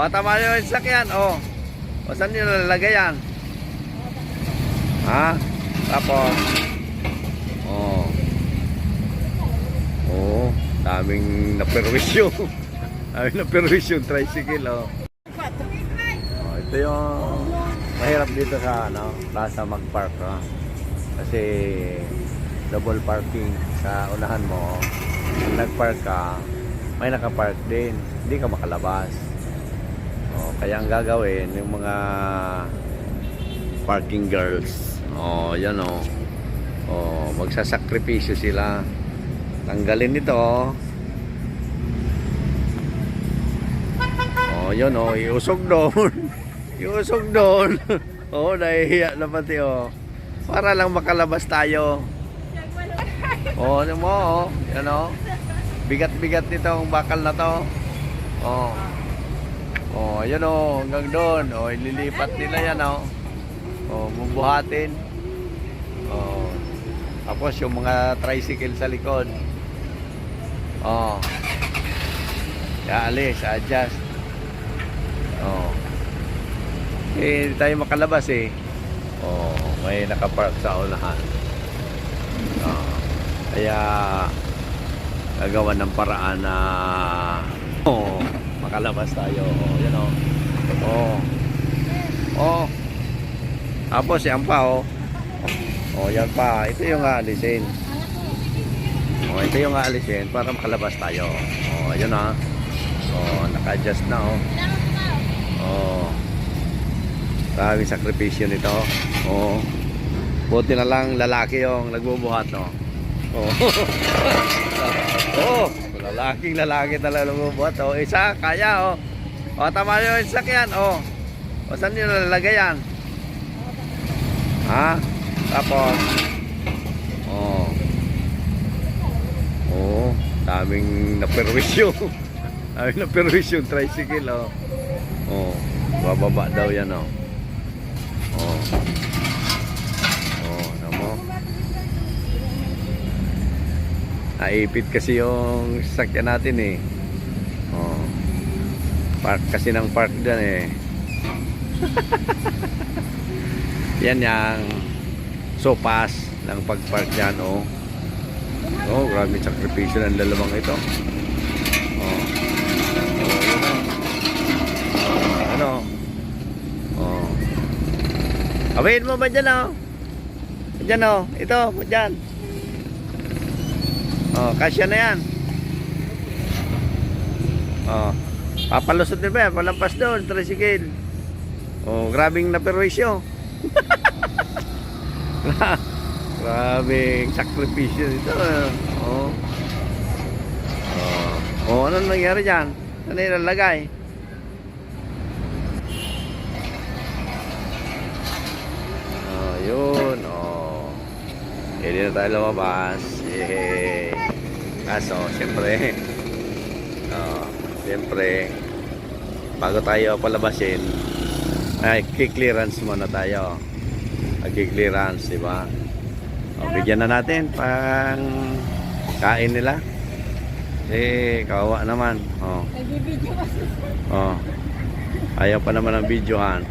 O, tama nyo yung sakyan. O. O, saan nyo lalagay yan? Ha? Tapos. O. O. Daming naperwisyo. Daming naperwisyo yung tricycle, o. O, ito yung mahirap dito sa ano, plaza mag-park, ha? Kasi double parking sa unahan mo. Kung nag-park ka, may nakapark din. Hindi ka makalabas. O, kaya ang gagawin, yung mga parking girls, o, yan o, o, magsasakripisyo sila. Tanggalin ito, o. O, yun o, iusog doon. iusog doon. o, nahihiya na pati o. Para lang makalabas tayo. O, ano mo o, yan o. Bigat-bigat nitong bakal na to. O. Oh, yan oh, hanggang doon. Oh, ililipat nila yan oh. Oh, bubuhatin. Oh. Tapos yung mga tricycle sa likod. Oh. Alis, adjust. Oh. Eh, hindi tayo makalabas eh. Oh, may nakapark sa unahan. Oh. Kaya gagawa ng paraan na makalabas tayo. Oh, yan oh. Oh. Oh. Tapos yan pa oh. Oh, yan pa. Ito yung aalisin. Oh, ito yung aalisin para makalabas tayo. Oh, yun ah. Oh, naka-adjust na oh. Oh. Maraming sakripisyo nito. Oh. Buti na lang lalaki yung nagbubuhat no. Oh. oh, lalaking lalaki talaga lumubuhat. Oh, isa, kaya, oh. O, tama nyo yung sakyan, oh. O, saan nyo lalagay yan? Ha? Tapos, oh. Oh, daming naperwisyo. daming naperwisyo yung tricycle, oh. Oh, bababa daw yan, oh. Oh. Naipit kasi yung sasakyan natin eh. Oh. Park kasi ng park dyan eh. Yan yung sopas ng pagpark dyan oh. Oh, grabe sakripisyo ng lalabang ito. Oh, ano? Oh. Awayin mo ba dyan oh? Dyan oh. Ito, dyan. Oh, kasya na yan. Oh. Papalusot din ba? Palampas doon, tricycle. Oh, grabing naperwisyo. grabing sakripisyo dito. Oh. Oh. Oh, ano nangyari dyan? Ano ilalagay? Oh, yun. Oh. Hindi na tayo lumabas. Yay. Kaso, siyempre, oh, siyempre, bago tayo palabasin, ay, kiklearance muna tayo. Mag-clearance, di ba? O, bigyan na natin pang kain nila. Eh, kawawa naman. Oh. Nagbibideo kasi. Oh. Ayaw pa naman ang videohan.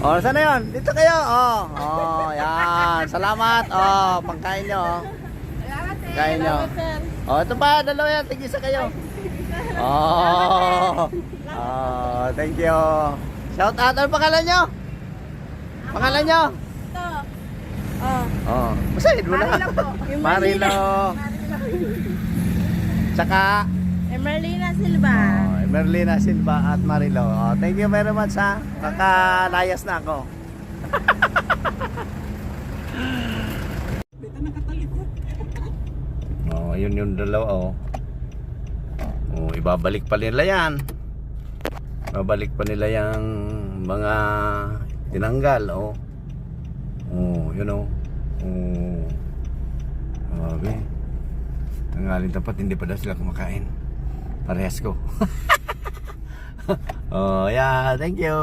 Oh, saan na yun? Dito kayo. Oh, oh, yan. Salamat. Oh, pangkain nyo. Oh. Kain nyo. Oh, ito pa, dalawa yan. Tigisa kayo. Oh. Oh, thank you. Shout out. Ano pangalan nyo? Pangalan nyo? Ito. Oh. Oh, masahin mo na. Marilo. Tsaka, Emerlina Silva. oh, Merlina Silva at Marilo. Oh, thank you very much ha. Kakalayas na ako. oh, yun yung dalawa oh. Oh, ibabalik pa nila yan. Babalik pa nila yung mga tinanggal oh. Oh, yun oh. Oh. Grabe. Tanggalin dapat hindi pa daw sila kumakain. Parehas ko. oh, yeah, thank you.